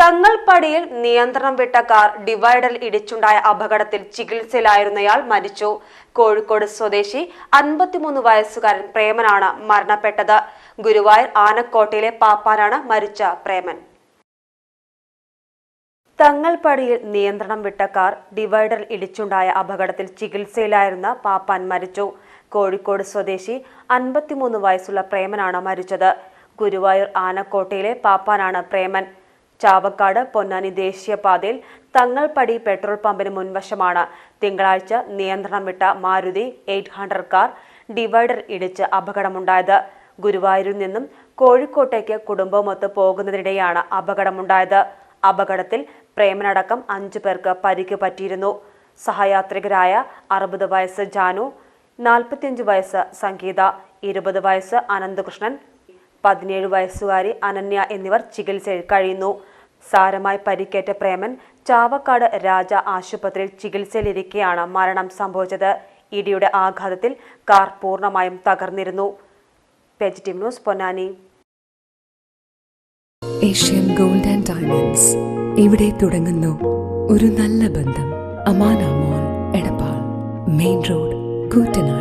തങ്ങൾപ്പടിയിൽ നിയന്ത്രണം വിട്ട കാർ ഡിവൈഡറിൽ ഇടിച്ചുണ്ടായ അപകടത്തിൽ ചികിത്സയിലായിരുന്നയാൾ മരിച്ചു. കോഴിക്കോട് സ്വദേശി അൻപത്തിമൂന്ന് വയസ്സുകാരൻ പ്രേമനാണ് മരണപ്പെട്ടത്. ഗുരുവായൂർ ആനക്കോട്ടയിലെ പാപ്പാനാണ് മരിച്ച പ്രേമൻ. തങ്ങൾപ്പടിയിൽ നിയന്ത്രണം വിട്ട കാർ ഡിവൈഡറിൽ ഇടിച്ചുണ്ടായ അപകടത്തിൽ ചികിത്സയിലായിരുന്ന പാപ്പാൻ മരിച്ചു. കോഴിക്കോട് സ്വദേശി അൻപത്തിമൂന്ന് വയസ്സുള്ള പ്രേമനാണ് മരിച്ചത്. ഗുരുവായൂർ ആനക്കോട്ടയിലെ പാപ്പാനാണ് പ്രേമൻ. ചാവക്കാട് പൊന്നാനി ദേശീയപാതയിൽ തങ്ങൾപ്പടി പെട്രോൾ പമ്പിന് മുൻവശമാണ്. തിങ്കളാഴ്ച നിയന്ത്രണം വിട്ട Maruti eight hundred car divider ഇടിച്ച് അപകടമുണ്ടായത്. ഗുരുവായൂരിൽ നിന്നും കോഴിക്കോട്ടേക്ക് കുടുംബമൊത്ത് പോകുന്നതിനിടെയാണ് അപകടമുണ്ടായത്. അപകടത്തിൽ പ്രേമനടക്കം അഞ്ചു പേർക്ക് പരിക്ക് പറ്റിയിരുന്നു. സഹയാത്രികരായ അറുപത് വയസ്സ് ജാനു നാൽപ്പത്തിയഞ്ച് വയസ്സ് സംഗീത ഇരുപത് വയസ്സ് അനന്തകൃഷ്ണൻ പതിനേഴ് വയസ്സുകാരി അനന്യ എന്നിവർ ചികിത്സയിൽ കഴിയുന്നു. സാരമായി പരിക്കേറ്റ പ്രേമൻ ചാവക്കാട് രാജ ആശുപത്രിയിൽ ചികിത്സയിലിരിക്കെയാണ് മരണം സംഭവിച്ചത്. ഇടിയുടെ ആഘാതത്തിൽ കാർ പൂർണമായും തകർന്നിരുന്നു. News Ponnani. Asian gold and diamonds. ഇവിടെ തുടങ്ങുന്നു ഒരു നല്ല ബന്ധം. Amana mall Edappal. Main road Koottanad.